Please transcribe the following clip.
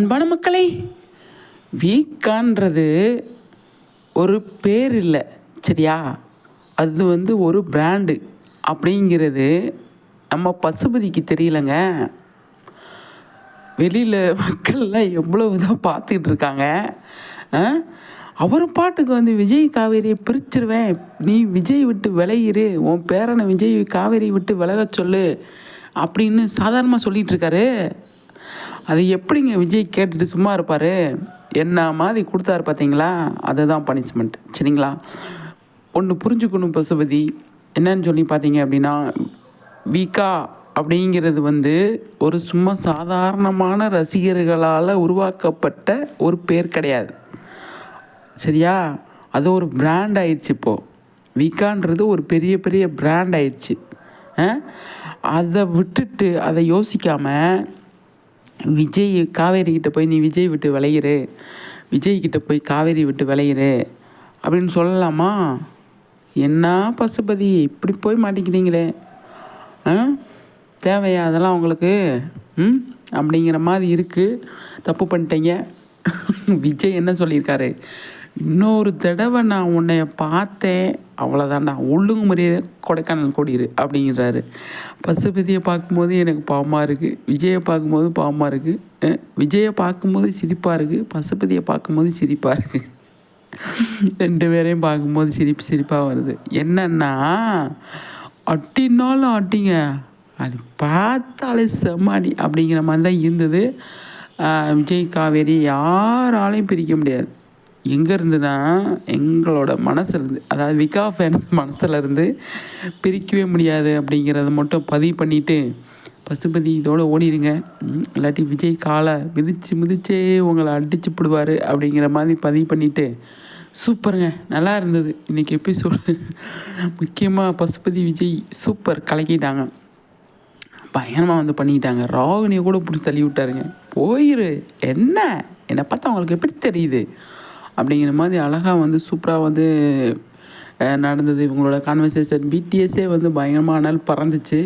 அன்பான மக்களே வீக்கான்றது ஒரு பேர் இல்லை சரியா? அது வந்து ஒரு பிராண்டு அப்படிங்கிறது நம்ம பசுபதிக்கு தெரியலங்க. வெளியில் மக்கள்லாம் எவ்வளோ இதாக பார்த்துக்கிட்டு இருக்காங்க. அவர் பாட்டுக்கு வந்து விஜய் காவேரியை பிரிச்சிருவேன். நீ விஜய் விட்டு விலகிரு. உன் பேரனை விஜய் காவேரி விட்டு விலக சொல்லு. அப்படின்னு சாதாரணமாக சொல்லிகிட்ருக்காரு இருக்காரு. அது எப்படிங்க விஜய் கேட்டுட்டு சும்மா இருப்பார்? என்ன மாதிரி கொடுத்தாரு பார்த்தீங்களா? அதுதான் பனிஷ்மெண்ட் சரிங்களா? ஒன்று புரிஞ்சுக்கணும் பசுபதி. என்னன்னு சொல்லி பார்த்தீங்க அப்படின்னா வீக்கா அப்படிங்கிறது வந்து ஒரு சும்மா சாதாரணமான ரசிகர்களால் உருவாக்கப்பட்ட ஒரு பேர் கிடையாது. சரியா? அது ஒரு பிராண்ட் ஆயிடுச்சு இப்போது வீக்கான்றது ஒரு பெரிய பெரிய பிராண்ட் ஆயிடுச்சு. அதை விட்டுட்டு அதை யோசிக்காமல் விஜய் காவேரி கிட்டே போய் நீ விஜய் விட்டு விளையிறு விஜய் கிட்டே போய் காவேரி விட்டு விளையிறு அப்படின்னு சொல்லலாமா? என்ன பசுபதி? இப்படி போய் மாட்டிக்கிறீங்களே ஆ? தேவையா அதெல்லாம் உங்களுக்கு? ம்? அப்படிங்கிற மாதிரி இருக்குது தப்பு பண்ணிட்டீங்க. விஜய் என்ன சொல்லியிருக்காரு? இன்னொரு தடவை நான் உன்னைய பார்த்தேன். அவ்வளோதான்டா ஒழுங்கு முறையே கொடைக்கானல் கூடியிரு அப்படிங்கிறாரு. பசுபதியை பார்க்கும்போது எனக்கு பாவமாக இருக்குது விஜயை பார்க்கும்போது பாவமாக இருக்குது விஜயை பார்க்கும்போது சிரிப்பாக இருக்குது பசுபதியை பார்க்கும்போது சிரிப்பாக இருக்குது ரெண்டு பேரையும் பார்க்கும்போது சிரிப்பு சிரிப்பாக வருது. என்னன்னா அட்டினாலும் அட்டிங்க அது பார்த்தாலே செம்மாடி அப்படிங்கிற மாதிரி தான் இருந்தது விஜய் காவேரி யாராலையும் பிரிக்க முடியாது. எங்கே இருந்துன்னா எங்களோட மனசுலேருந்து அதாவது விகா ஃபேன்ஸ் மனசுலேருந்து பிரிக்கவே முடியாது அப்படிங்கிறத மட்டும் பதிவு பண்ணிவிட்டு பசுபதி இதோடு ஓடிடுங்க இல்லாட்டி விஜய் காலை மிதிச்சு மிதிச்சே உங்களை அடிச்சு போடுவார் அப்படிங்கிற மாதிரி பதிவு பண்ணிவிட்டு சூப்பருங்க நல்லா இருந்தது. இன்றைக்கி எபிசோடு முக்கியமாக பசுபதி விஜய் சூப்பர் கலக்கிட்டாங்க. பயங்கரமாக வந்து பண்ணிக்கிட்டாங்க ராகினியை கூட பிடிச்சி தள்ளி விட்டாருங்க. போயிரு என்ன? என்னை பார்த்தா அவங்களுக்கு எப்படி தெரியுது? அப்படிங்கிற மாதிரி அழகாக வந்து சூப்பராக வந்து நடந்தது. இவங்களோட கான்வர்சேஷன் பிடிஎஸ்ஸே வந்து பயங்கரமான நாள் பறந்துச்சு.